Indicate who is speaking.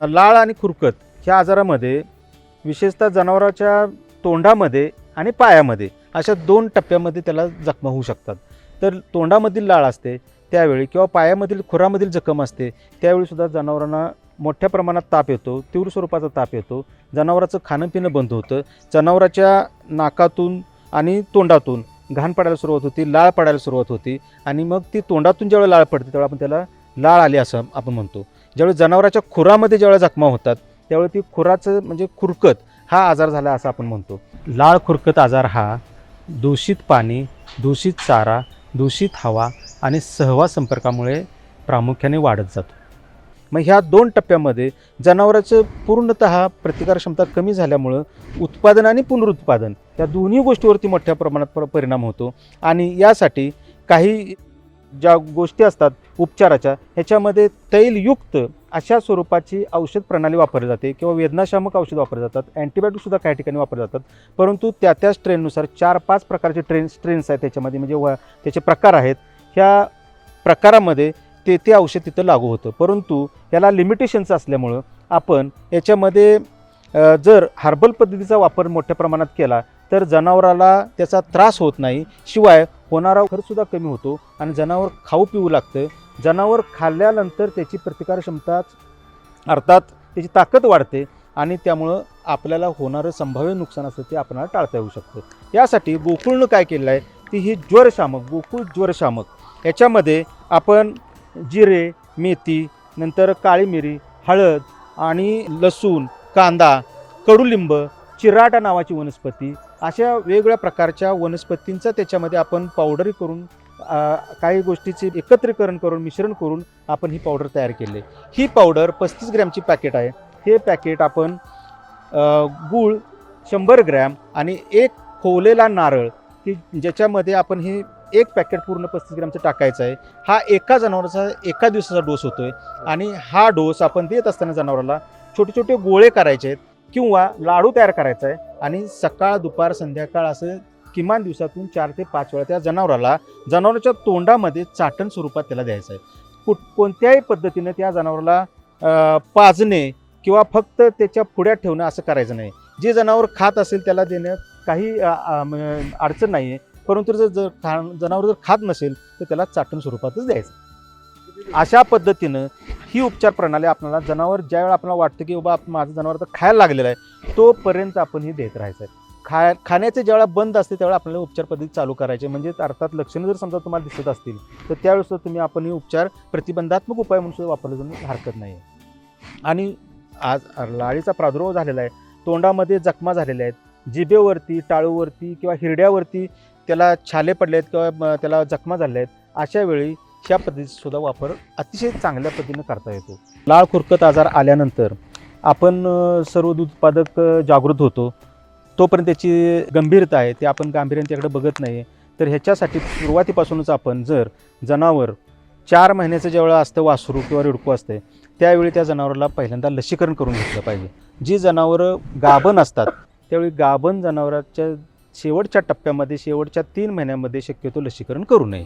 Speaker 1: लाळ आणि खुरकत ह्या आजारामध्ये विशेषतः जनावराच्या तोंडामध्ये आणि पायामध्ये अशा दोन टप्प्यामध्ये त्याला जखमा होऊ शकतात. तर तोंडामधील लाळ असते त्यावेळी किंवा पायामधील खुरामधील जखम असते त्यावेळी सुद्धा जनावरांना मोठ्या प्रमाणात ताप येतो तीव्र स्वरूपाचा ताप येतो जनावराचं खाणं पिणं बंद होतं जनावराच्या नाकातून आणि तोंडातून घाण पडायला सुरुवात होती लाळ पडायला सुरुवात होती आणि मग ती तोंडातून ज्यावेळी लाळ पडते त्यावेळी आपण त्याला लाळ आली असं आपण म्हणतो. ज्यावेळी जनावराच्या खुरामध्ये ज्यावेळी जखमा होतात त्यावेळी ती खुराचं म्हणजे खुरकत हा आजार झाला असं आपण म्हणतो. लाळ खुरकत आजार हा दूषित पाणी दूषित चारा दूषित हवा आणि सहवास संपर्कामुळे प्रामुख्याने वाढत जातो. मग ह्या दोन टप्प्यामध्ये जनावराचं पूर्णत प्रतिकारक्षमता कमी झाल्यामुळं उत्पादन आणि पुनरुत्पादन या दोन्ही गोष्टीवरती मोठ्या प्रमाणात परिणाम होतो आणि यासाठी काही ज्या गोष्टी असतात उपचाराच्या ह्याच्यामध्ये तैलयुक्त अशा स्वरूपाची औषध प्रणाली वापरली जाते किंवा वेदनाशामक औषध वापरली जातात अँटीबायोटिकसुद्धा काही ठिकाणी वापरले जातात. परंतु त्या त्या स्ट्रेननुसार चार पाच प्रकारचे ट्रेन स्ट्रेन्स आहेत त्याच्यामध्ये म्हणजे व त्याचे प्रकार आहेत. ह्या प्रकारामध्ये ते ते औषध तिथं लागू होतं. परंतु याला लिमिटेशन्स असल्यामुळं आपण याच्यामध्ये जर हर्बल पद्धतीचा वापर मोठ्या प्रमाणात केला तर जनावराला त्याचा त्रास होत नाही. शिवाय होणारा खर्चसुद्धा कमी होतो आणि जनावर खाऊ पिऊ लागतं. जनावर खाल्ल्यानंतर त्याची प्रतिकारक्षमता अर्थात त्याची ताकद वाढते आणि त्यामुळं आपल्याला होणारं संभाव्य नुकसान असतं ते आपल्याला टाळता येऊ शकतं. यासाठी गोकुळनं काय केलं आहे ती ही ज्वरशामक गोकुळ ज्वरशामक. याच्यामध्ये आपण जिरे मेथी नंतर काळी मिरी हळद आणि लसूण कांदा कडुलिंब चिराटा नावाची वनस्पती अशा वेगवेगळ्या प्रकारच्या वनस्पतींचा त्याच्यामध्ये आपण पावडर करून काही गोष्टीचे एकत्रीकरण करून मिश्रण करून आपण ही पावडर तयार केली. ही पावडर पस्तीस ग्रॅमची पॅकेट आहे. हे पॅकेट आपण गूळ शंभर ग्रॅम आणि एक खोवलेला नारळ की ज्याच्यामध्ये आपण हे एक पॅकेट पूर्ण पस्तीस ग्रॅमचं टाकायचं आहे. हा एका जनावराचा एका दिवसाचा डोस होतो आहे आणि हा डोस आपण देत असताना जनावराला छोटे छोटे गोळे करायचे आहेत किंवा लाडू तयार करायचा आहे. आणि सकाळ दुपार संध्याकाळ असं किमान दिवसातून चार ते पाच वेळा त्या जनावराला जनावराच्या तोंडामध्ये चाटण स्वरूपात त्याला द्यायचं आहे. कुठ कोणत्याही पद्धतीनं त्या जनावराला पाजणे किंवा फक्त त्याच्या पुढ्यात ठेवणं असं करायचं नाही. जे जनावर खात असेल त्याला देण्यात काही अडचण नाही आहे परंतु जर जर खा जनावर जर खात नसेल तर त्याला चाटण स्वरूपातच द्यायचं. अशा पद्धतीनं ही उपचार प्रणाली आपल्याला जनावर ज्यावेळेला आपल्याला वाटतं की बाबा माझं जनावर तर खायला लागलेलं आहे तोपर्यंत आपण ही देत राहायचं आहे. खा खाण्याचे ज्यावेळा बंद असते त्यावेळेला आपल्याला उपचार पद्धती चालू करायचे. म्हणजे अर्थात लक्षणं जर समजा तुम्हाला दिसत असतील तर त्यावेळेस तुम्ही आपण ही उपचार प्रतिबंधात्मक उपाय म्हणून सुद्धा वापरले जाऊन हरकत नाही. आणि आज लाळीचा प्रादुर्भाव झालेला आहे तोंडामध्ये जखमा झालेल्या आहेत जिभेवरती टाळूवरती किंवा हिरड्यावरती त्याला छाले पडले आहेत किंवा त्याला जखमा झाल्या आहेत अशा वेळी ह्या पद्धतीचा सुद्धा वापर अतिशय चांगल्या पद्धतीनं करता येतो. लाळ खुरकत आजार आल्यानंतर आपण सर्व दूध उत्पादक जागृत होतो. तोपर्यंत त्याची गंभीरता आहे ते आपण गांभीर्याने त्याकडे बघत नाही. तर ह्याच्यासाठी सुरुवातीपासूनच आपण जर जनावर चार महिन्याचं ज्यावेळेला असतं वासरू किंवा रिडकू असते त्यावेळी त्या जनावराला पहिल्यांदा लसीकरण करून घेतलं पाहिजे. जी जनावरं गाभण असतात त्यावेळी गाभण जनावराच्या शेवटच्या टप्प्यामध्ये शेवटच्या तीन महिन्यामध्ये शक्यतो लसीकरण करू नये.